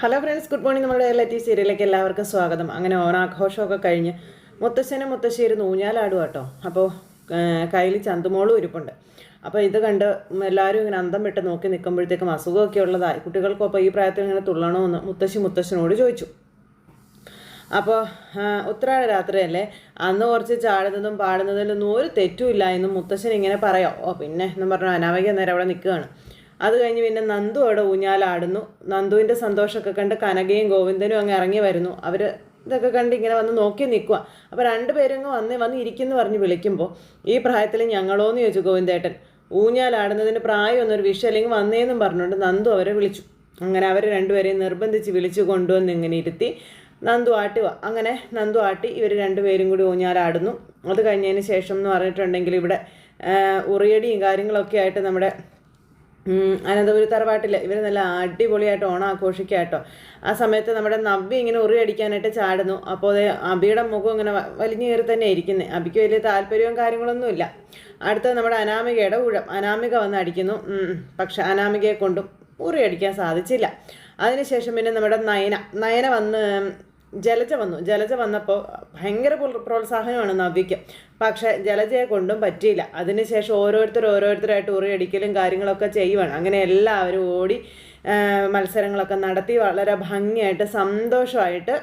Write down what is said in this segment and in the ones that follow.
Hello friends good morning നമ്മുടെ relative സീരിയലിലേക്ക് എല്ലാവർക്കും സ്വാഗതം. അങ്ങനെ ഓണാഘോഷമൊക്കെ കഴിഞ്ഞ് മുത്തശ്ശനും മുത്തശ്ശേരും ഊഞ്ഞാലാടുക കേട്ടോ അപ്പോൾ കയ്യിൽ ചന്തുമോളും ഇരിപ്പുണ്ട്. അപ്പോൾ ഇത് കണ്ട് എല്ലാവരും ഇങ്ങനെ അന്തം വിട്ട് നോക്കി നിൽക്കുമ്പോഴത്തേക്കും അസുഖമൊക്കെ ഉള്ളതായി. കുട്ടികൾക്കൊപ്പം ഈ പ്രായത്തിൽ ഇങ്ങനെ തുള്ളണമെന്ന് മുത്തശ്ശി മുത്തശ്ശനോട് ചോദിച്ചു. അപ്പോൾ ഉത്രാട രാത്രിയല്ലേ അന്ന് കുറച്ച് ചാടുന്നതും പാടുന്നതിലൊന്നും ഒരു തെറ്റുമില്ല എന്നും മുത്തശ്ശൻ ഇങ്ങനെ പറയാം. ഓ പിന്നെ എന്നും പറഞ്ഞു അനാവയ്ക്ക് നേരം അവിടെ നിൽക്കുകയാണ്. അത് കഴിഞ്ഞ് പിന്നെ നന്ദു അവിടെ ഊഞ്ഞാലാടുന്നു. നന്ദുവിന്റെ സന്തോഷമൊക്കെ കണ്ട് കനകയും ഗോവിന്ദനും അങ്ങ് ഇറങ്ങി വരുന്നു. അവർ ഇതൊക്കെ കണ്ട് ഇങ്ങനെ വന്ന് നോക്കി നിൽക്കുക അപ്പോൾ രണ്ടുപേരും അങ്ങ് വന്ന് വന്ന് ഇരിക്കുന്നു പറഞ്ഞ് വിളിക്കുമ്പോൾ ഈ പ്രായത്തിൽ ഞങ്ങളോന്ന് ചോദിച്ചു ഗോവിന്ദേട്ടൻ. ഊഞ്ഞാലാടുന്നതിന് പ്രായമൊന്നൊരു വിഷയം അല്ലെങ്കിൽ വന്നേന്നും പറഞ്ഞുകൊണ്ട് നന്ദു അവരെ വിളിച്ചു. അങ്ങനെ അവർ രണ്ടുപേരെയും നിർബന്ധിച്ച് വിളിച്ചു കൊണ്ടുവന്ന് ഇങ്ങനെ ഇരുത്തി നന്ദു ആട്ടുക അങ്ങനെ നന്ദു ആട്ടി ഇവർ രണ്ടുപേരും കൂടി ഊഞ്ഞാലാടുന്നു. അത് കഴിഞ്ഞതിന് ശേഷം എന്ന് പറഞ്ഞിട്ടുണ്ടെങ്കിൽ ഇവിടെ ഉറിയടിയും കാര്യങ്ങളൊക്കെ ആയിട്ട് നമ്മുടെ അനന്തപുരി തറവാട്ടിൽ ഇവർ നല്ല അടിപൊളിയായിട്ട് ഓണം ആഘോഷിക്കുക കേട്ടോ ആ സമയത്ത് നമ്മുടെ നവ്യ ഇങ്ങനെ ഉറി അടിക്കാനായിട്ട് ചാടുന്നു. അപ്പോൾ അത് അബിയുടെ മുഖം ഇങ്ങനെ വലിഞ്ഞു കയറി തന്നെ ഇരിക്കുന്നത് അബിക്ക് വലിയ താല്പര്യവും കാര്യങ്ങളൊന്നുമില്ല അടുത്തത് നമ്മുടെ അനാമികയുടെ ഊഴം. അനാമിക വന്ന് അടിക്കുന്നു. പക്ഷെ അനാമികയെ കൊണ്ടും ഉറി അടിക്കാൻ സാധിച്ചില്ല. അതിനുശേഷം പിന്നെ നമ്മുടെ നയന. നയന വന്ന് ജലജ വന്നു. ജലജ വന്നപ്പോൾ ഭയങ്കര പ്രോത്സാഹനമാണ് നവ്യയ്ക്ക്. പക്ഷേ ജലജയെ കൊണ്ടും പറ്റിയില്ല. അതിനുശേഷം ഓരോരുത്തർ ഓരോരുത്തരായിട്ട് ഉറിയടിക്കലും കാര്യങ്ങളൊക്കെ ചെയ്യുവാണ്. അങ്ങനെ എല്ലാവരും ഓടി മത്സരങ്ങളൊക്കെ നടത്തി വളരെ ഭംഗിയായിട്ട് സന്തോഷമായിട്ട്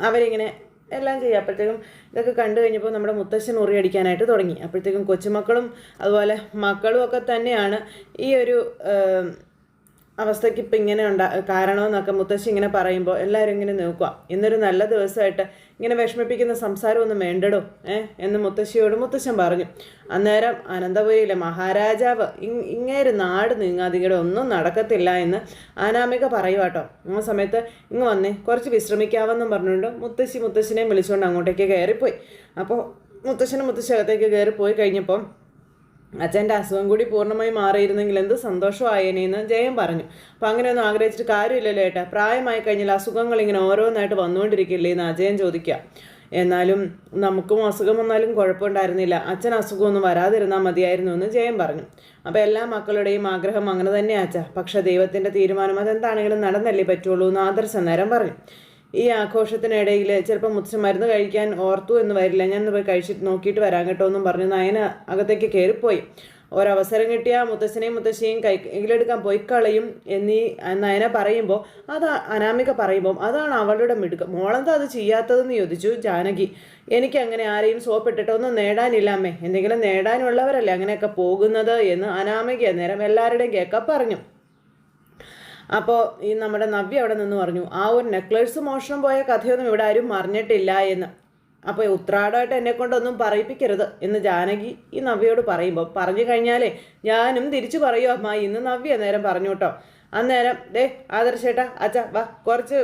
അവരിങ്ങനെ എല്ലാം ചെയ്യും. അപ്പോഴത്തേക്കും ഇതൊക്കെ കണ്ടു കഴിഞ്ഞപ്പോൾ നമ്മുടെ മുത്തശ്ശൻ ഉറിയടിക്കാനായിട്ട് തുടങ്ങി. അപ്പോഴത്തേക്കും കൊച്ചുമക്കളും അതുപോലെ മക്കളും ഒക്കെ തന്നെയാണ് ഈ ഒരു അവസ്ഥയ്ക്ക് ഇപ്പം ഇങ്ങനെ ഉണ്ടാ കാരണമെന്നൊക്കെ മുത്തശ്ശി ഇങ്ങനെ പറയുമ്പോൾ എല്ലാവരും ഇങ്ങനെ നോക്കുക ഇന്നൊരു നല്ല ദിവസമായിട്ട് ഇങ്ങനെ വിഷമിപ്പിക്കുന്ന സംസാരമൊന്നും വേണ്ടടോ ഏ? എന്ന് മുത്തശ്ശിയോട് മുത്തശ്ശൻ പറഞ്ഞു. അന്നേരം അനന്തപുരിയിലെ മഹാരാജാവ് ഇങ് ഇങ്ങേര് നാട് നീങ്ങാതിങ്ങടെ ഒന്നും നടക്കത്തില്ല എന്ന് അനാമിക പറയുവാട്ടോ ആ സമയത്ത് ഇങ്ങ് വന്നേ കുറച്ച് വിശ്രമിക്കാമെന്നും പറഞ്ഞുകൊണ്ട് മുത്തശ്ശി മുത്തശ്ശിനെയും വിളിച്ചുകൊണ്ട് അങ്ങോട്ടേക്ക് കയറിപ്പോയി. അപ്പോൾ മുത്തശ്ശനും മുത്തശ്ശി അകത്തേക്ക് പോയി കഴിഞ്ഞപ്പം അച്ഛന്റെ അസുഖം കൂടി പൂർണമായി മാറിയിരുന്നെങ്കിൽ എന്ത് സന്തോഷമായേനെന്ന് ജയം പറഞ്ഞു. അപ്പം അങ്ങനെയൊന്നും ആഗ്രഹിച്ചിട്ട് കാര്യമില്ലല്ലോ ഏട്ടാ. പ്രായമായി കഴിഞ്ഞാൽ അസുഖങ്ങൾ ഇങ്ങനെ ഓരോന്നായിട്ട് വന്നുകൊണ്ടിരിക്കില്ലേ എന്ന് അജയൻ ചോദിക്കുക. എന്നാലും നമുക്കും അസുഖം വന്നാലും കുഴപ്പമുണ്ടായിരുന്നില്ല. അച്ഛൻ അസുഖമൊന്നും വരാതിരുന്നാൽ മതിയായിരുന്നു എന്ന് ജയം പറഞ്ഞു. അപ്പോൾ എല്ലാ മക്കളുടെയും ആഗ്രഹം അങ്ങനെ തന്നെ അച്ഛാ. പക്ഷേ ദൈവത്തിന്റെ തീരുമാനം അതെന്താണെങ്കിലും നടന്നല്ലേ പറ്റുള്ളൂ എന്ന് ആദർശ നേരം പറഞ്ഞു. ഈ ആഘോഷത്തിനിടയിൽ ചിലപ്പോൾ മുത്തച്ഛൻ മരുന്ന് കഴിക്കാൻ ഓർത്തു എന്ന് വരില്ല. ഞാൻ പോയി കഴിച്ചിട്ട് നോക്കിയിട്ട് വരാൻ കേട്ടോ എന്നും പറഞ്ഞ് നയന അകത്തേക്ക് കയറിപ്പോയി. ഒരവസരം കിട്ടിയ മുത്തശ്ശനെയും മുത്തശ്ശിയും കൈയിലെടുക്കാൻ പോയി കളയും എന്നീ നയന പറയുമ്പോൾ അത് അനാമിക പറയുമ്പോൾ അതാണ് അവളുടെ മിടുക്ക്. മോളെന്താ അത് ചെയ്യാത്തതെന്ന് ചോദിച്ചു ജാനകി. എനിക്ക് അങ്ങനെ ആരെയും സോപ്പിട്ടിട്ടൊന്നും അമ്മേ. എന്തെങ്കിലും നേടാനുള്ളവരല്ലേ അങ്ങനെയൊക്കെ പോകുന്നത് എന്ന് അനാമിക നേരം എല്ലാവരുടെയും കേൾക്കാൻ പറഞ്ഞു. അപ്പോൾ ഈ നമ്മുടെ നവ്യ അവിടെ നിന്ന് പറഞ്ഞു ആ ഒരു നെക്ലേഴ്സ് മോഷണം പോയ കഥയൊന്നും ഇവിടെ ആരും മറിഞ്ഞിട്ടില്ല എന്ന്. അപ്പോൾ ഉത്രാടമായിട്ട് എന്നെ കൊണ്ടൊന്നും പറയിപ്പിക്കരുത് എന്ന് ജാനകി ഈ നവ്യയോട് പറയുമ്പോൾ പറഞ്ഞു കഴിഞ്ഞാലേ ഞാനും തിരിച്ചു പറയൂ അമ്മ ഇന്ന് നവ്യ നേരം പറഞ്ഞു കേട്ടോ അന്നേരം ദേ ആദർശേട്ടാ അച്ഛ വാ കുറച്ച്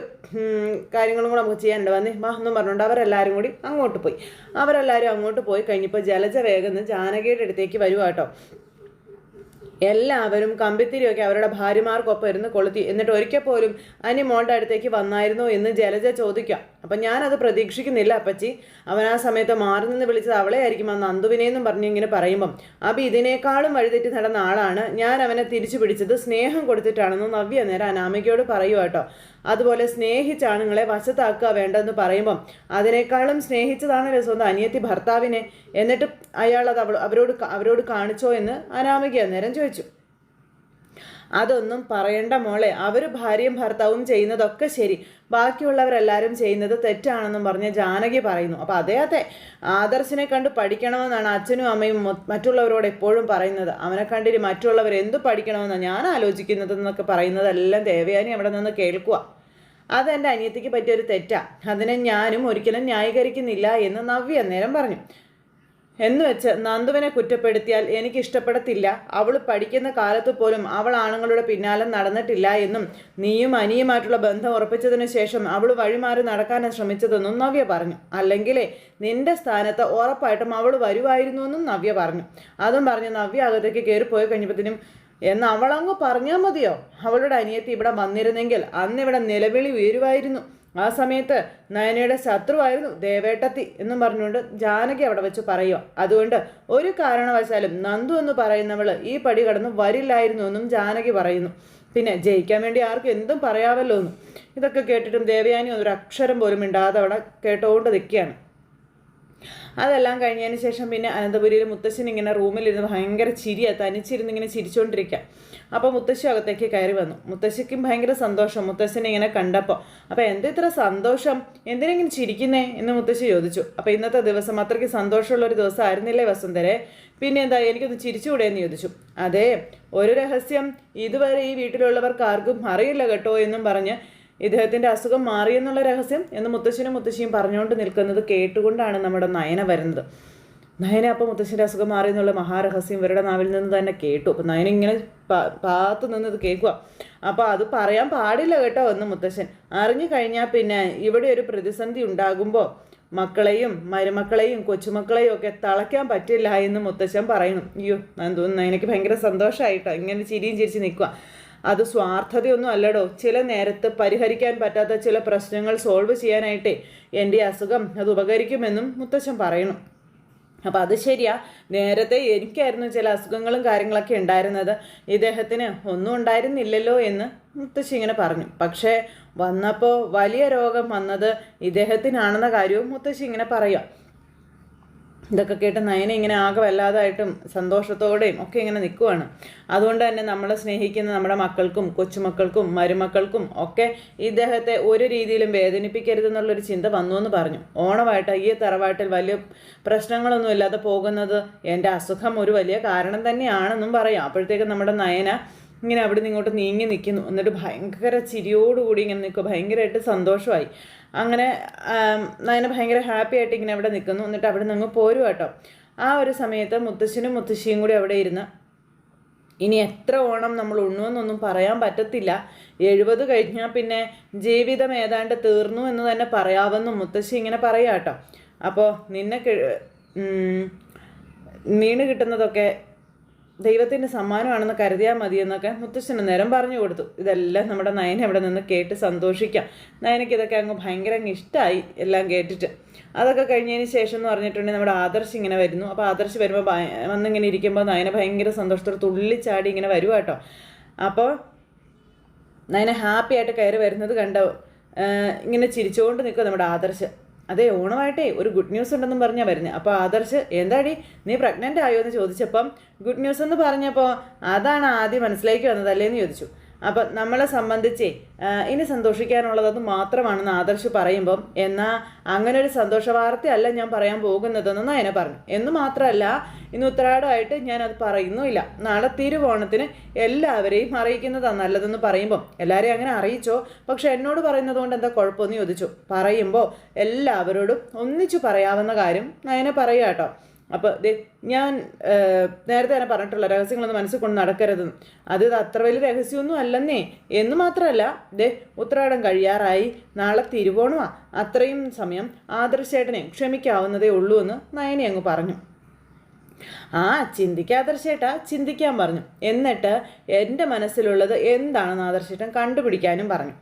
കാര്യങ്ങളും കൂടെ നമുക്ക് ചെയ്യാനുണ്ട്. വന്നേ വാ എന്നും പറഞ്ഞുകൊണ്ട് അവരെല്ലാവരും കൂടി അങ്ങോട്ട് പോയി. അവരെല്ലാവരും അങ്ങോട്ട് പോയി കഴിഞ്ഞപ്പോൾ ജലജ വേഗം ജാനകിയുടെ അടുത്തേക്ക് വരുവാ കേട്ടോ എല്ലാവരും കമ്പിത്തിരിയൊക്കെ അവരുടെ ഭാര്യമാർക്കൊപ്പം ഇരുന്ന് കൊളുത്തി. എന്നിട്ട് ഒരിക്കൽ പോലും അനി മോളുടെ അടുത്തേക്ക് വന്നായിരുന്നോ എന്ന് ജലജ ചോദിക്കാം. അപ്പം ഞാനത് പ്രതീക്ഷിക്കുന്നില്ല അപ്പച്ചി. അവൻ ആ സമയത്ത് മാറി നിന്ന് വിളിച്ചത് അവളെ ആയിരിക്കും ആ നന്ദുവിനെന്നും പറഞ്ഞ് ഇങ്ങനെ പറയുമ്പം. അബി ഇതിനേക്കാളും വഴിതെറ്റി നടന്ന ആളാണ് ഞാൻ അവനെ തിരിച്ചു പിടിച്ചത് സ്നേഹം കൊടുത്തിട്ടാണെന്ന് നവ്യ നേരം അനാമികയോട് പറയുക കേട്ടോ. അതുപോലെ സ്നേഹിച്ച ആണുങ്ങളെ വശത്താക്കുക വേണ്ടെന്ന് പറയുമ്പം അതിനേക്കാളും സ്നേഹിച്ചതാണല്ലോ സ്വന്തം അനിയത്തി ഭർത്താവിനെ? എന്നിട്ട് അയാൾ അത് അവരോട് അവരോട് കാണിച്ചോ എന്ന് അനാമിക നേരം ചോദിച്ചു. അതൊന്നും പറയണ്ട മോളെ അവർ ഭാര്യയും ഭർത്താവും ചെയ്യുന്നതൊക്കെ ശരി. ബാക്കിയുള്ളവരെല്ലാവരും ചെയ്യുന്നത് തെറ്റാണെന്നും പറഞ്ഞ് ജാനകി പറയുന്നു. അപ്പോൾ അതേ അതെ ആദർശിനെ കണ്ട് പഠിക്കണമെന്നാണ് അച്ഛനും അമ്മയും മറ്റുള്ളവരോട് എപ്പോഴും പറയുന്നത്. അവനെ കണ്ടിട്ട് മറ്റുള്ളവർ എന്ത് പഠിക്കണമെന്നാണ് ഞാൻ ആലോചിക്കുന്നത് എന്നൊക്കെ പറയുന്നതെല്ലാം ദേവയാനി അവിടെ നിന്ന് കേൾക്കുക. അതെന്റെ അനിയത്തിക്ക് പറ്റിയൊരു തെറ്റാണ് അതിനെ ഞാനും ഒരിക്കലും ന്യായീകരിക്കുന്നില്ല എന്ന് നവ്യ നേരം പറഞ്ഞു. എന്ന് വെച്ച് നന്ദുവിനെ കുറ്റപ്പെടുത്തിയാൽ എനിക്ക് ഇഷ്ടപ്പെടത്തില്ല അവൾ പഠിക്കുന്ന കാലത്ത് പോലും അവൾ ആണുങ്ങളുടെ പിന്നാലെ നടന്നിട്ടില്ല എന്നും നീയും അനിയുമായിട്ടുള്ള ബന്ധം ഉറപ്പിച്ചതിന് ശേഷം അവൾ വഴിമാറി നടക്കാനാണ് ശ്രമിച്ചതെന്നും നവ്യ പറഞ്ഞു. അല്ലെങ്കിലേ നിന്റെ സ്ഥാനത്ത് ഉറപ്പായിട്ടും അവൾ വരുമായിരുന്നു എന്നും നവ്യ പറഞ്ഞു. അതും പറഞ്ഞ് നവ്യ അകത്തേക്ക് കയറിപ്പോയി കഴിഞ്ഞപ്പോഴത്തേനും എന്ന് അവളങ്ങ് പറഞ്ഞാൽ മതിയോ? അവളുടെ അനിയത്തി ഇവിടെ വന്നിരുന്നെങ്കിൽ അന്ന് ഇവിടെ നിലവിളി ഉയരുമായിരുന്നു. ആ സമയത്ത് നയനയുടെ ശത്രുവായിരുന്നു ദേവേട്ടത്തി എന്നും പറഞ്ഞുകൊണ്ട് ജാനകി അവിടെ വെച്ച് പറയുക അതുകൊണ്ട് ഒരു കാരണവശാലും നന്ദു എന്ന് പറയുന്നവൾ ഈ പടി കടന്ന് വരില്ലായിരുന്നു എന്നും ജാനകി പറയുന്നു. പിന്നെ ജയിക്കാൻ വേണ്ടി ആർക്കും എന്തും പറയാമല്ലോ എന്നും ഇതൊക്കെ കേട്ടിട്ടും ദേവയാനി ഒരു അക്ഷരം പോലും മിണ്ടാതെ അവിടെ കേട്ടോണ്ട് നിൽക്കുകയാണ്. അതെല്ലാം കഴിഞ്ഞതിന് ശേഷം പിന്നെ അനന്തപുരിയിൽ മുത്തശ്ശൻ ഇങ്ങനെ റൂമിലിരുന്ന് ഭയങ്കര ചിരിയാണ് തനിച്ചിരുന്ന് ഇങ്ങനെ ചിരിച്ചുകൊണ്ടിരിക്കുക അപ്പോൾ മുത്തശ്ശി അകത്തേക്ക് കയറി വന്നു. മുത്തശ്ശിക്കും ഭയങ്കര സന്തോഷം. മുത്തശ്ശനെ ഇങ്ങനെ കണ്ടപ്പോൾ അപ്പോൾ എന്താ ഇത്ര സന്തോഷം? എന്തിനെങ്കിലും ചിരിക്കുന്നേ? എന്ന് മുത്തശ്ശി ചോദിച്ചു. അപ്പോൾ ഇന്നത്തെ ദിവസം അത്രയ്ക്ക് സന്തോഷമുള്ള ഒരു ദിവസം ആയിരുന്നില്ലേ വസന്തരെ പിന്നെ എന്താ എനിക്കൊന്ന് ചിരിച്ചുകൂടെ എന്ന് ചോദിച്ചു. അതെ ഒരു രഹസ്യം. ഇതുവരെ ഈ വീട്ടിലുള്ളവർക്ക് ആർക്കും അറിയില്ല കേട്ടോ എന്നും പറഞ്ഞ് ഇദ്ദേഹത്തിന്റെ അസുഖം മാറിയെന്നുള്ള രഹസ്യം എന്ന് മുത്തശ്ശനും മുത്തശ്ശിയും പറഞ്ഞുകൊണ്ട് നിൽക്കുന്നത് കേട്ടുകൊണ്ടാണ് നമ്മുടെ നയന വരുന്നത്. നയന അപ്പോൾ മുത്തശ്ശന്റെ അസുഖം മാറി എന്നുള്ള മഹാരഹസ്യം ഇവരുടെ നാവിൽ നിന്ന് തന്നെ കേട്ടു. അപ്പം നയന ഇങ്ങനെ പാത്തു നിന്നത് കേൾക്കുക അപ്പോൾ അത് പറയാൻ പാടില്ല കേട്ടോ എന്ന് മുത്തശ്ശൻ. അറിഞ്ഞു കഴിഞ്ഞാൽ പിന്നെ ഇവിടെ ഒരു പ്രതിസന്ധി ഉണ്ടാകുമ്പോൾ മക്കളെയും മരുമക്കളെയും കൊച്ചുമക്കളെയും ഒക്കെ തളയ്ക്കാൻ പറ്റില്ല എന്ന് മുത്തശ്ശൻ പറയുന്നു. അയ്യോ തോന്നുന്നു എനിക്ക് ഭയങ്കര സന്തോഷമായിട്ടോ ഇങ്ങനെ ചിരിയും ചിരിച്ച് നിൽക്കുക അത് സ്വാർത്ഥതയൊന്നും അല്ലടോ. ചില നേരത്ത് പരിഹരിക്കാൻ പറ്റാത്ത ചില പ്രശ്നങ്ങൾ സോൾവ് ചെയ്യാനായിട്ടേ എന്റെ അസുഖം അത് ഉപകരിക്കുമെന്നും മുത്തച്ഛൻ പറയുന്നു അപ്പോൾ അത് ശരിയാ. നേരത്തെ എനിക്കായിരുന്നു ചില അസുഖങ്ങളും കാര്യങ്ങളൊക്കെ ഉണ്ടായിരുന്നത്. ഇദ്ദേഹത്തിന് ഒന്നും ഉണ്ടായിരുന്നില്ലല്ലോ എന്ന് മുത്തശ്ശി ഇങ്ങനെ പറഞ്ഞു. പക്ഷേ വന്നപ്പോൾ വലിയ രോഗം വന്നത് ഇദ്ദേഹത്തിനാണെന്ന കാര്യവും മുത്തശ്ശി ഇങ്ങനെ പറയുക. ഇതൊക്കെ കേട്ട് നയന ഇങ്ങനെ ആകെ വല്ലാതായിട്ടും സന്തോഷത്തോടെയും ഒക്കെ ഇങ്ങനെ നിൽക്കുവാണ് അതുകൊണ്ട് തന്നെ നമ്മളെ സ്നേഹിക്കുന്ന നമ്മുടെ മക്കൾക്കും കൊച്ചുമക്കൾക്കും മരുമക്കൾക്കും ഒക്കെ ഇദ്ദേഹത്തെ ഒരു രീതിയിലും വേദനിപ്പിക്കരുതെന്നുള്ളൊരു ചിന്ത വന്നു എന്ന് പറഞ്ഞു. ഓണമായിട്ട് ഈ തറവാട്ടിൽ വലിയ പ്രശ്നങ്ങളൊന്നും ഇല്ലാതെ പോകുന്നത് എന്റെ അസുഖം ഒരു വലിയ കാരണം തന്നെയാണെന്നും പറയാം. അപ്പോഴത്തേക്കും നമ്മുടെ നയന ഇങ്ങനെ അവിടെ നിന്ന് ഇങ്ങോട്ട് നീങ്ങി നിൽക്കുന്നു എന്നിട്ട് ഭയങ്കര ചിരിയോടുകൂടി ഇങ്ങനെ നിൽക്കുക. ഭയങ്കരമായിട്ട് സന്തോഷമായി. അങ്ങനെ നയന ഭയങ്കര ഹാപ്പി ആയിട്ട് ഇങ്ങനെ അവിടെ നിൽക്കുന്നു. എന്നിട്ട് അവിടെ നിന്ന് പോരും കേട്ടോ. ആ ഒരു സമയത്ത് മുത്തശ്ശനും മുത്തശ്ശിയും കൂടി അവിടെ ഇരുന്ന് ഇനി എത്ര ഓണം നമ്മൾ ഉണ്ണുമെന്നൊന്നും പറയാൻ പറ്റത്തില്ല. എഴുപത് കഴിഞ്ഞാൽ പിന്നെ ജീവിതം ഏതാണ്ട് തീർന്നു എന്ന് തന്നെ പറയാമെന്നും മുത്തശ്ശി ഇങ്ങനെ പറയാം കേട്ടോ. അപ്പോൾ നിന്നെ വീണ് കിട്ടുന്നതൊക്കെ ദൈവത്തിന്റെ സമ്മാനമാണെന്ന് കരുതിയാൽ മതിയെന്നൊക്കെ മുത്തശ്ശന് നേരം പറഞ്ഞു കൊടുത്തു. ഇതെല്ലാം നമ്മുടെ നയനെ അവിടെ നിന്ന് കേട്ട് സന്തോഷിക്കാം. നയനയ്ക്ക് ഇതൊക്കെ അങ്ങ് ഭയങ്കര അങ്ങ് ഇഷ്ടമായി എല്ലാം കേട്ടിട്ട്. അതൊക്കെ കഴിഞ്ഞതിന് ശേഷം എന്ന് പറഞ്ഞിട്ടുണ്ടെങ്കിൽ നമ്മുടെ ആദർശ് ഇങ്ങനെ വരുന്നു. അപ്പോൾ ആദർശ് വരുമ്പോൾ വന്നിങ്ങനെ ഇരിക്കുമ്പോൾ നയന ഭയങ്കര സന്തോഷത്തോടെ തുള്ളിച്ചാടി ഇങ്ങനെ വരുക കേട്ടോ. അപ്പോൾ നയന ഹാപ്പി ആയിട്ട് കയറി വരുന്നത് കണ്ടോ? ഇങ്ങനെ ചിരിച്ചുകൊണ്ട് നിൽക്കുക നമ്മുടെ ആദർശ്. അതെ ഓണമായിട്ടേ ഒരു ഗുഡ് ന്യൂസ് ഉണ്ടെന്നും പറഞ്ഞാൽ വരുന്നത് അപ്പോൾ ആദർശ് എന്താടി നീ പ്രഗ്നന്റ് ആയോ എന്ന് ചോദിച്ചപ്പം ഗുഡ് ന്യൂസ് എന്ന് പറഞ്ഞപ്പോൾ അതാണ് ആദ്യം മനസ്സിലേക്ക് വന്നത് ചോദിച്ചു. അപ്പം നമ്മളെ സംബന്ധിച്ച് ഇനി സന്തോഷിക്കാനുള്ളത് മാത്രമാണെന്ന് ആദർശ് പറയുമ്പം എന്നാൽ അങ്ങനെ ഒരു സന്തോഷ വാർത്തയല്ല ഞാൻ പറയാൻ പോകുന്നതെന്ന് നയനെ പറഞ്ഞു. എന്ന് മാത്രമല്ല ഇന്ന് ഉത്തരാടമായിട്ട് ഞാൻ അത് പറയുന്നുമില്ല. നാളെ തിരുവോണത്തിന് എല്ലാവരെയും അറിയിക്കുന്നതാണ് നല്ലതെന്ന് പറയുമ്പം എല്ലാവരെയും അങ്ങനെ അറിയിച്ചോ? പക്ഷെ എന്നോട് പറയുന്നത് കൊണ്ട് എന്താ കുഴപ്പമെന്ന് ചോദിച്ചു. പറയുമ്പോൾ എല്ലാവരോടും ഒന്നിച്ചു പറയാവുന്ന കാര്യം നയനെ പറയുക കേട്ടോ. അപ്പോൾ ഞാൻ നേരത്തെ തന്നെ പറഞ്ഞിട്ടുള്ള രഹസ്യങ്ങളൊന്നും മനസ്സിൽ കൊണ്ട് നടക്കരുത്. അത് അത്ര വലിയ രഹസ്യമൊന്നും അല്ലെന്നേ. എന്ന് മാത്രമല്ല ദേ ഉത്രാടം കഴിയാറായി നാളെ തിരുവോണമാ. അത്രയും സമയം ആദർശേട്ടനെ ക്ഷമിക്കാവുന്നതേ ഉള്ളൂ എന്ന് നയനി അങ്ങ് പറഞ്ഞു. ആ ചിന്തിക്കാദർശേട്ടാ ചിന്തിക്കാൻ പറഞ്ഞു. എന്നിട്ട് എന്റെ മനസ്സിലുള്ളത് എന്താണെന്ന് ആദർശേട്ടൻ കണ്ടുപിടിക്കാനും പറഞ്ഞു.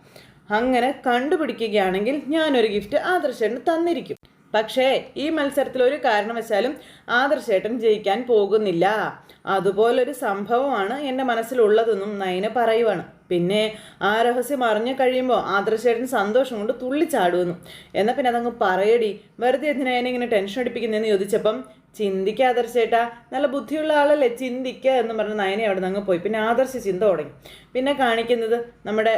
അങ്ങനെ കണ്ടുപിടിക്കുകയാണെങ്കിൽ ഞാനൊരു ഗിഫ്റ്റ് ആദർശേട്ടന് തന്നിരിക്കും. പക്ഷേ ഈ മത്സരത്തിൽ ഒരു കാരണവശാലും ആദർശേട്ടൻ ജയിക്കാൻ പോകുന്നില്ല. അതുപോലൊരു സംഭവമാണ് എന്റെ മനസ്സിലുള്ളതെന്നും നയന പറയുവാണ്. പിന്നെ ആ രഹസ്യം അറിഞ്ഞു കഴിയുമ്പോൾ ആദർശേട്ടൻ സന്തോഷം കൊണ്ട് തുള്ളിച്ചാടുമെന്നു എന്നാൽ പിന്നെ അതങ്ങ് പറയടി. വെറുതെ എന്തിനാ എന്നെ ഇങ്ങനെ ടെൻഷൻ അടിപ്പിക്കുന്നതെന്ന് ചോദിച്ചപ്പം ചിന്തിക്ക ആദർശേട്ടാ. നല്ല ബുദ്ധിയുള്ള ആളല്ലേ ചിന്തിക്കുക എന്ന് പറഞ്ഞ് നയനെ അവിടെ നിന്ന് പോയി. പിന്നെ ആദർശ ചിന്ത തുടങ്ങി. പിന്നെ കാണിക്കുന്നത് നമ്മുടെ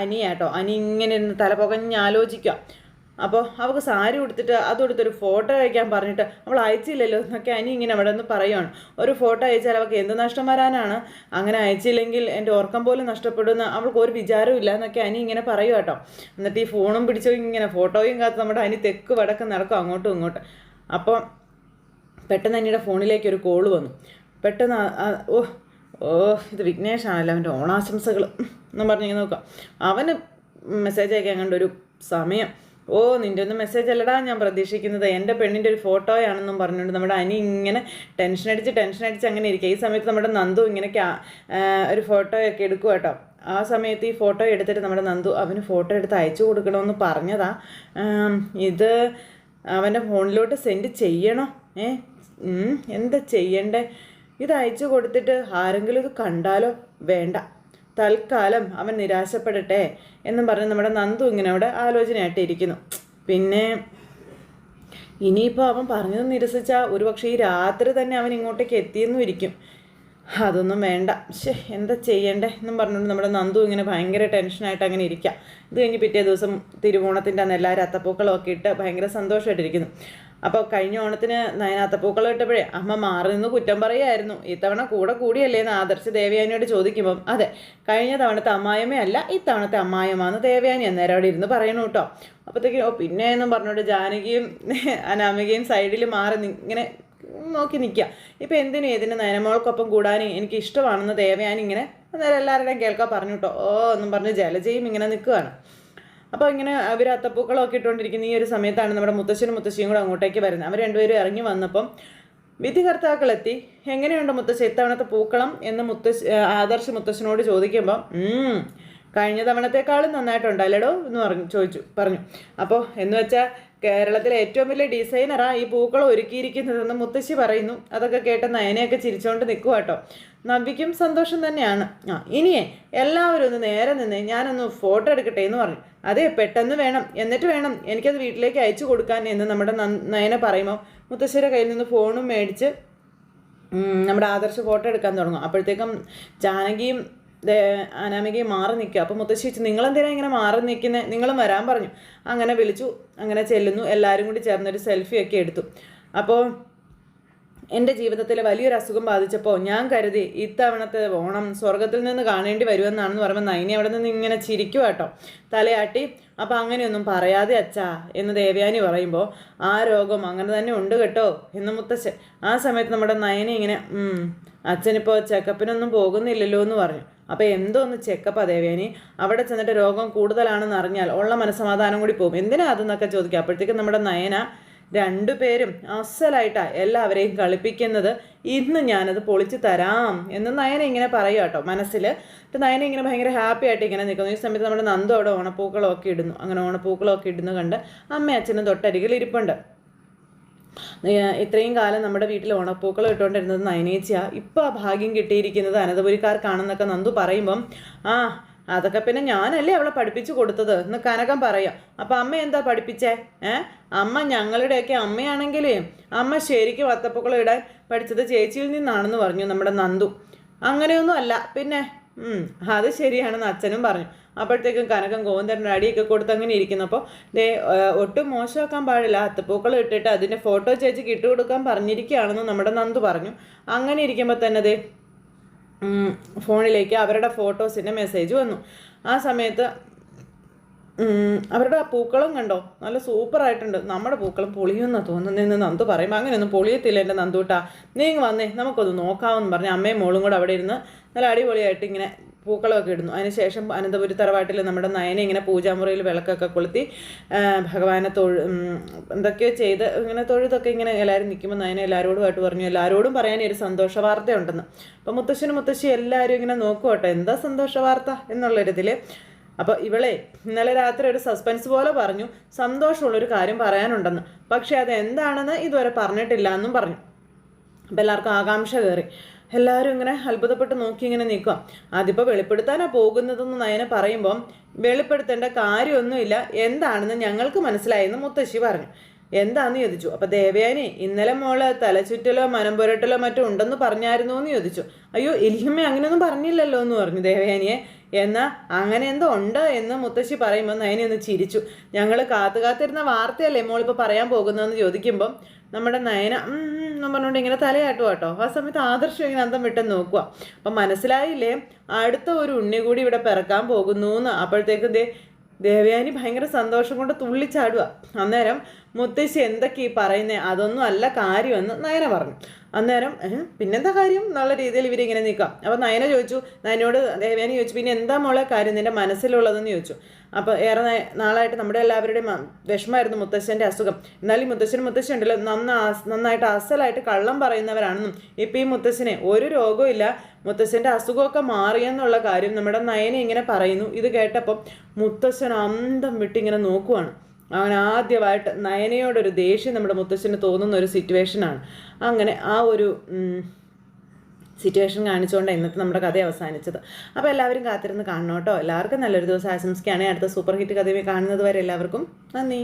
അനിയാട്ടോ. അനി ഇങ്ങനെ തല പുകഞ്ഞ് ആലോചിക്കുക. അപ്പോൾ അവൾക്ക് സാരി കൊടുത്തിട്ട് അതെടുത്തൊരു ഫോട്ടോ അയക്കാൻ പറഞ്ഞിട്ട് അവൾ അയച്ചില്ലല്ലോ എന്നൊക്കെ അനി ഇങ്ങനെ അവിടെ നിന്ന് പറയുകയാണ് ഒരു ഫോട്ടോ അയച്ചാൽ അവൾക്ക് എന്ത് നഷ്ടം വരാനാണ്? അങ്ങനെ അയച്ചില്ലെങ്കിൽ എന്റെ ഓർക്കം പോലും നഷ്ടപ്പെടുന്ന അവൾക്ക് ഒരു വിചാരവും ഇല്ല എന്നൊക്കെ അനി ഇങ്ങനെ പറയുക കേട്ടോ. എന്നിട്ട് ഈ ഫോണും പിടിച്ചോ ഇങ്ങനെ ഫോട്ടോയും കാത്ത് നമ്മുടെ അനി തെക്ക് വടക്ക് നടക്കും അങ്ങോട്ടും ഇങ്ങോട്ടും. അപ്പോൾ പെട്ടെന്ന് അനിയുടെ ഫോണിലേക്ക് ഒരു കോൾ വന്നു. പെട്ടെന്ന് ഓ ഓ ഇത് വിഘ്നേഷാണല്ലോ അവന്റെ ഓണാശംസകൾ എന്നും പറഞ്ഞിങ്ങനെ നോക്കാം. അവന് മെസ്സേജ് അയക്കാൻ കണ്ടൊരു സമയം. ഓ നിന്റെ ഒന്ന് മെസ്സേജ് അല്ലടാ ഞാൻ പ്രതീക്ഷിക്കുന്നത്. എന്റെ പെണ്ണിന്റെ ഒരു ഫോട്ടോയാണെന്നും പറഞ്ഞുകൊണ്ട് നമ്മുടെ അനി ഇങ്ങനെ ടെൻഷൻ അടിച്ച് ടെൻഷൻ അടിച്ച് അങ്ങനെ ഇരിക്കുക ഈ സമയത്ത് നമ്മുടെ നന്ദു ഇങ്ങനെ ഒരു ഫോട്ടോയൊക്കെ എടുക്കുക കേട്ടോ ആ സമയത്ത് ഈ ഫോട്ടോ എടുത്തിട്ട് നമ്മുടെ നന്ദു അവന് ഫോട്ടോ എടുത്ത് അയച്ചു കൊടുക്കണമെന്ന് പറഞ്ഞതാ. ഇത് അവന്റെ ഫോണിലോട്ട് സെൻഡ് ചെയ്യണോ? ഏ എന്താ ചെയ്യണ്ടേ? ഇത് അയച്ചു കൊടുത്തിട്ട് ആരെങ്കിലും ഇത് കണ്ടാലോ? വേണ്ട. തൽക്കാലം അവൻ നിരാശപ്പെടട്ടെ എന്നും പറഞ്ഞ് നമ്മുടെ നന്ദു ഇങ്ങനെ അവിടെ ആലോചനയായിട്ട് ഇരിക്കുന്നു പിന്നെ ഇനിയിപ്പോൾ അവൻ പറഞ്ഞത് നിരസിച്ചാൽ ഒരുപക്ഷെ ഈ രാത്രി തന്നെ അവൻ ഇങ്ങോട്ടേക്ക് എത്തിയെന്നും ഇരിക്കും. അതൊന്നും വേണ്ട. ശേ എന്താ ചെയ്യണ്ടേ എന്നും പറഞ്ഞുകൊണ്ട് നമ്മുടെ നന്ദു ഇങ്ങനെ ഭയങ്കര ടെൻഷനായിട്ട് അങ്ങനെ ഇരിക്കുക ഇത് കഴിഞ്ഞ് പിറ്റേ ദിവസം തിരുവോണത്തിന്റെ അന്ന് എല്ലാവരും അത്തപ്പൂക്കളമൊക്കെ ഇട്ട് ഭയങ്കര സന്തോഷമായിട്ടിരിക്കുന്നു. അപ്പോൾ കഴിഞ്ഞ ഓണത്തിന് നയനാത്തപ്പൂക്കൾ ഇട്ടപ്പോഴേ അമ്മ മാറി നിന്ന് കുറ്റം പറയുമായിരുന്നു ഇത്തവണ കൂടെ കൂടിയല്ലേ എന്ന് ആദർശ ദേവയാനിയോട് ചോദിക്കുമ്പം അതെ കഴിഞ്ഞ തവണത്തെ അമ്മായിമ്മയല്ല ഇത്തവണത്തെ അമ്മായിമാന്ന് ദേവയാനി അന്നേരം അവിടെ ഇരുന്ന് പറയണു കേട്ടോ അപ്പോഴത്തേക്കും ഓ പിന്നെ എന്നും പറഞ്ഞോട്ട് ജാനകിയും അനാമികയും സൈഡിൽ മാറി ഇങ്ങനെ നോക്കി നിൽക്കുക ഇപ്പം എന്തിനും ഏതിനും നയനമോൾക്കൊപ്പം കൂടാനും എനിക്ക് ഇഷ്ടമാണെന്ന് ദേവയാനി ഇങ്ങനെ അന്നേരം എല്ലാവരുടെയും കേൾക്കാൻ പറഞ്ഞു കേട്ടോ ഓ എന്നും പറഞ്ഞ് ജലജയും ഇങ്ങനെ നിൽക്കുകയാണ് അപ്പോൾ ഇങ്ങനെ അവർ അത്തപ്പൂക്കളമൊക്കെ ഇട്ടുകൊണ്ടിരിക്കുന്ന ഈ ഒരു സമയത്താണ് നമ്മുടെ മുത്തശ്ശനും മുത്തശ്ശിയും കൂടെ അങ്ങോട്ടേക്ക് വരുന്നത്. അവർ രണ്ടുപേരും ഇറങ്ങി വന്നപ്പം വിധികർത്താക്കളെത്തി. എങ്ങനെയുണ്ട് മുത്തശ്ശി? ഇത്തവണത്തെ പൂക്കളം? എന്ന് മുത്തശ്ശി ആദർശ് മുത്തശ്ശനോട് ചോദിക്കുമ്പോൾ കഴിഞ്ഞ തവണത്തെക്കാളും നന്നായിട്ടുണ്ടല്ലടോ എന്ന് പറഞ്ഞു ചോദിച്ചു പറഞ്ഞു. അപ്പോൾ എന്ന് വെച്ചാൽ കേരളത്തിലെ ഏറ്റവും വലിയ ഡിസൈനറാ ഈ പൂക്കൾ ഒരുക്കിയിരിക്കുന്നതെന്ന് മുത്തശ്ശി പറയുന്നു. അതൊക്കെ കേട്ട നയനയൊക്കെ ചിരിച്ചുകൊണ്ട് നിൽക്കുക കേട്ടോ നവ്യയ്ക്കും സന്തോഷം തന്നെയാണ്. ആ ഇനിയേ എല്ലാവരും ഒന്ന് നേരെ നിന്ന് ഞാനൊന്ന് ഫോട്ടോ എടുക്കട്ടെ എന്ന് പറഞ്ഞു. അതെ പെട്ടെന്ന് വേണം. എന്നിട്ട് വേണം എനിക്കത് വീട്ടിലേക്ക് അയച്ചു കൊടുക്കാൻ എന്ന് നമ്മുടെ നയന പറയുമ്പോൾ മുത്തശ്ശിയുടെ കയ്യിൽ നിന്ന് ഫോണും മേടിച്ച് നമ്മുടെ ആദർശ ഫോട്ടോ എടുക്കാൻ തുടങ്ങും. അപ്പോഴത്തേക്കും ജാനകിയും അനാമികയും മാറി നിൽക്കുക. അപ്പോൾ മുത്തശ്ശി വെച്ച് നിങ്ങളെന്തിനാ ഇങ്ങനെ മാറി നിൽക്കുന്നത് നിങ്ങളും വരാൻ പറഞ്ഞു. അങ്ങനെ വിളിച്ചു അങ്ങനെ ചെല്ലുന്നു. എല്ലാവരും കൂടി ചേർന്നൊരു സെൽഫിയൊക്കെ എടുത്തു. അപ്പോൾ എന്റെ ജീവിതത്തിൽ വലിയൊരു അസുഖം ബാധിച്ചപ്പോൾ ഞാൻ കരുതി ഇത്തവണത്തെ ഓണം സ്വർഗത്തിൽ നിന്ന് കാണേണ്ടി വരുമെന്നാണെന്ന് പറയുമ്പോൾ നൈനി അവിടെ നിന്ന് ഇങ്ങനെ ചിരിക്കുക കേട്ടോ തലയാട്ടി അപ്പം അങ്ങനെയൊന്നും പറയാതെ അച്ഛാ എന്ന് ദേവയാനി പറയുമ്പോൾ ആ രോഗം അങ്ങനെ തന്നെ ഉണ്ട് കേട്ടോ എന്ന് മുത്തശ്ശൻ. ആ സമയത്ത് നമ്മുടെ നയനി ഇങ്ങനെ അച്ഛനിപ്പോൾ ചെക്കപ്പിനൊന്നും പോകുന്നില്ലല്ലോ എന്ന് പറഞ്ഞു. അപ്പോൾ എന്തോ ഒന്ന് ചെക്കപ്പാ ദേവേനി അവിടെ ചെന്നിട്ട് രോഗം കൂടുതലാണെന്ന് അറിഞ്ഞാൽ ഉള്ള മനസ്സമാധാനം കൂടി പോകും. എന്തിനാ അതെന്നൊക്കെ ചോദിക്കുക. അപ്പോഴത്തേക്കും നമ്മുടെ നയന രണ്ടുപേരും അസലായിട്ടാണ് എല്ലാവരെയും കളിപ്പിക്കുന്നത്. ഇന്ന് ഞാനത് പൊളിച്ച് തരാം എന്ന് നയന ഇങ്ങനെ പറയുക കേട്ടോ മനസ്സിൽ നയന ഇങ്ങനെ ഭയങ്കര ഹാപ്പി ആയിട്ട് ഇങ്ങനെ നിൽക്കുന്നു. ഈ സമയത്ത് നമ്മുടെ നന്ദു ഓണപ്പൂക്കളൊക്കെ ഇടുന്നു. അങ്ങനെ ഓണപ്പൂക്കളൊക്കെ ഇടുന്നു കണ്ട് അമ്മ അച്ഛനും തൊട്ടരികിൽ ഇരിപ്പുണ്ട്. ഇത്രയും കാലം നമ്മുടെ വീട്ടിൽ ഓണപ്പൂക്കൾ ഇട്ടുകൊണ്ടിരുന്നത് നയനേച്ചിയാണ് ഇപ്പോൾ ആ ഭാഗ്യം കിട്ടിയിരിക്കുന്നത് അനന്തപുരിക്കാർക്കാണെന്നൊക്കെ നന്ദു പറയുമ്പം ആ അതൊക്കെ പിന്നെ ഞാനല്ലേ അവളെ പഠിപ്പിച്ചു കൊടുത്തത്? എന്ന് കനകം പറയാം. അപ്പം അമ്മ എന്താ പഠിപ്പിച്ചേ? ഏ? അമ്മ ഞങ്ങളുടെയൊക്കെ അമ്മയാണെങ്കിലേ അമ്മ ശരിക്കും അത്തപ്പൂക്കൾ ഇടാൻ പഠിച്ചത് ചേച്ചിയിൽ നിന്നാണെന്ന് പറഞ്ഞു നമ്മുടെ നന്ദു. അങ്ങനെയൊന്നും അല്ല. പിന്നെ അത് ശരിയാണെന്ന് അച്ഛനും പറഞ്ഞു. അപ്പോഴത്തേക്കും കനകം ഗോവിന്ദന്റെ അടിയൊക്കെ കൊടുത്ത് അങ്ങനെ ഇരിക്കുന്നു. അപ്പോൾ ദേ ഒട്ടും മോശമാക്കാൻ പാടില്ല. അത്തപ്പൂക്കൾ ഇട്ടിട്ട് അതിന്റെ ഫോട്ടോ ചേച്ചിക്ക് ഇട്ട് കൊടുക്കാൻ പറഞ്ഞിരിക്കുകയാണെന്ന് നമ്മുടെ നന്ദു പറഞ്ഞു. അങ്ങനെ ഇരിക്കുമ്പോൾ തന്നെ ദേ ഫോണിലേക്ക് അവരുടെ ഫോട്ടോസിന്റെ മെസ്സേജ് വന്നു. ആ സമയത്ത് അവരുടെ പൂക്കളും കണ്ടോ? നല്ല സൂപ്പറായിട്ടുണ്ട് നമ്മുടെ പൂക്കളും പൊളിയുമെന്നാണ് തോന്നുന്നതെന്ന് നന്ദു പറയുമ്പോൾ അങ്ങനെയൊന്നും പൊളിയത്തില്ല എന്റെ നന്ദൂട്ടാ. നീ വന്നേ നമുക്കൊന്ന് നോക്കാമെന്ന് പറഞ്ഞ് അമ്മയും മോളും കൂടെ അവിടെ ഇരുന്ന് നല്ല അടിപൊളിയായിട്ട് ഇങ്ങനെ പൂക്കളമൊക്കെ ഇടുന്നു. അതിനുശേഷം അനന്തപുരി തറവാട്ടിൽ നമ്മുടെ നയന ഇങ്ങനെ പൂജാമുറിയിൽ വിളക്കൊക്കെ കൊളുത്തി ഭഗവാനെ തൊഴു എന്തൊക്കെയോ ചെയ്ത് ഇങ്ങനെ തൊഴുതൊക്കെ ഇങ്ങനെ എല്ലാവരും നിൽക്കുമ്പോൾ നയന എല്ലാവരോടുമായിട്ട് പറഞ്ഞു എല്ലാവരോടും പറയാൻ ഒരു സന്തോഷ വാർത്തയുണ്ടെന്ന് അപ്പോൾ മുത്തശ്ശനും മുത്തശ്ശി എല്ലാവരും ഇങ്ങനെ നോക്കുവട്ടോ എന്താ സന്തോഷ വാർത്ത എന്നുള്ളൊരിതിൽ. അപ്പോൾ ഇവളെ ഇന്നലെ രാത്രി ഒരു സസ്പെൻസ് പോലെ പറഞ്ഞു സന്തോഷമുള്ളൊരു കാര്യം പറയാനുണ്ടെന്ന്. പക്ഷേ അത് എന്താണെന്ന് ഇതുവരെ പറഞ്ഞിട്ടില്ല എന്നും പറഞ്ഞു. അപ്പോൾ എല്ലാവർക്കും ആകാംക്ഷ കയറി. എല്ലാവരും ഇങ്ങനെ അത്ഭുതപ്പെട്ട് നോക്കി ഇങ്ങനെ നിൽക്കുക. അതിപ്പോൾ വെളിപ്പെടുത്താനാണ് പോകുന്നതെന്ന് നയന പറയുമ്പം വെളിപ്പെടുത്തേണ്ട കാര്യമൊന്നുമില്ല. എന്താണെന്ന് ഞങ്ങൾക്ക് മനസ്സിലായെന്ന് മുത്തശ്ശി പറഞ്ഞു. എന്താന്ന് ചോദിച്ചു. അപ്പൊ ദേവയാനി ഇന്നലെ മോൾ തലചുറ്റലോ മനംപുരട്ടലോ മറ്റോ ഉണ്ടെന്ന് പറഞ്ഞായിരുന്നു എന്ന് ചോദിച്ചു. അയ്യോ ഇല്ലമ്മ അങ്ങനെയൊന്നും പറഞ്ഞില്ലല്ലോ എന്ന് പറഞ്ഞു ദേവയാനിയെ. എന്നാ അങ്ങനെ എന്തോ ഉണ്ട് എന്ന് മുത്തശ്ശി പറയുമ്പോൾ നയനി ഒന്ന് ചിരിച്ചു. ഞങ്ങൾ കാത്തു കാത്തിരുന്ന വാർത്തയല്ലേ മോളിപ്പോൾ പറയാൻ പോകുന്നതെന്ന് ചോദിക്കുമ്പം നമ്മുടെ നയന എന്നും പറഞ്ഞുകൊണ്ട് ഇങ്ങനെ തലയാട്ടുക കേട്ടോ. ആ സമയത്ത് ആദർശം ഇങ്ങനെ അന്തം വിട്ടെന്ന് നോക്കുക അപ്പം മനസ്സിലായില്ലേ? അടുത്ത ഒരു ഉണ്ണി കൂടി ഇവിടെ പിറക്കാൻ പോകുന്നു എന്ന്. അപ്പോഴത്തേക്കും ദേ ദേവയാനി ഭയങ്കര സന്തോഷം കൊണ്ട് തുള്ളിച്ചാടുക അന്നേരം മുത്തശ്ശി എന്തൊക്കെ ഈ പറയുന്നത് അതൊന്നും അല്ല കാര്യമെന്ന് നയന പറഞ്ഞു. അന്നേരം പിന്നെന്താ കാര്യം? എന്നുള്ള രീതിയിൽ ഇവരിങ്ങനെ നിൽക്കാം അപ്പോൾ നയന ചോദിച്ചു നയനോട് ദേവേനെ ചോദിച്ചു പിന്നെ എന്താ മോളെ കാര്യം? നിന്റെ മനസ്സിലുള്ളതെന്ന് ചോദിച്ചു. അപ്പോൾ ഏറെ നാളായിട്ട് നമ്മുടെ എല്ലാവരുടെയും വിഷമമായിരുന്നു മുത്തശ്ശന്റെ അസുഖം. എന്നാലും ഈ മുത്തശ്ശനും മുത്തശ്ശി ഉണ്ടല്ലോ നന്ന നന്നായിട്ട് അസലായിട്ട് കള്ളം പറയുന്നവരാണെന്നും. ഇപ്പം ഈ മുത്തശ്ശനെ ഒരു രോഗവും ഇല്ല. മുത്തശ്ശന്റെ അസുഖമൊക്കെ മാറിയെന്നുള്ള കാര്യം നമ്മുടെ നയനെ ഇങ്ങനെ പറയുന്നു. ഇത് കേട്ടപ്പം മുത്തശ്ശൻ അന്തം വിട്ടിങ്ങനെ നോക്കുവാണ്. അവൻ ആദ്യമായിട്ട് നയനയോടൊരു ദേഷ്യം നമ്മുടെ മുത്തശ്ശന് തോന്നുന്ന ഒരു സിറ്റുവേഷനാണ് അങ്ങനെ ആ ഒരു സിറ്റുവേഷൻ കാണിച്ചുകൊണ്ട് ഇന്നത്തെ നമ്മുടെ കഥ അവസാനിച്ചത്. അപ്പോൾ എല്ലാവരും കാത്തിരുന്ന് കാണണം കേട്ടോ എല്ലാവർക്കും നല്ലൊരു ദിവസം ആശംസിക്കുകയാണെങ്കിൽ അടുത്ത സൂപ്പർ ഹിറ്റ് കഥയെ കാണുന്നത് വരെ എല്ലാവർക്കും നന്ദി.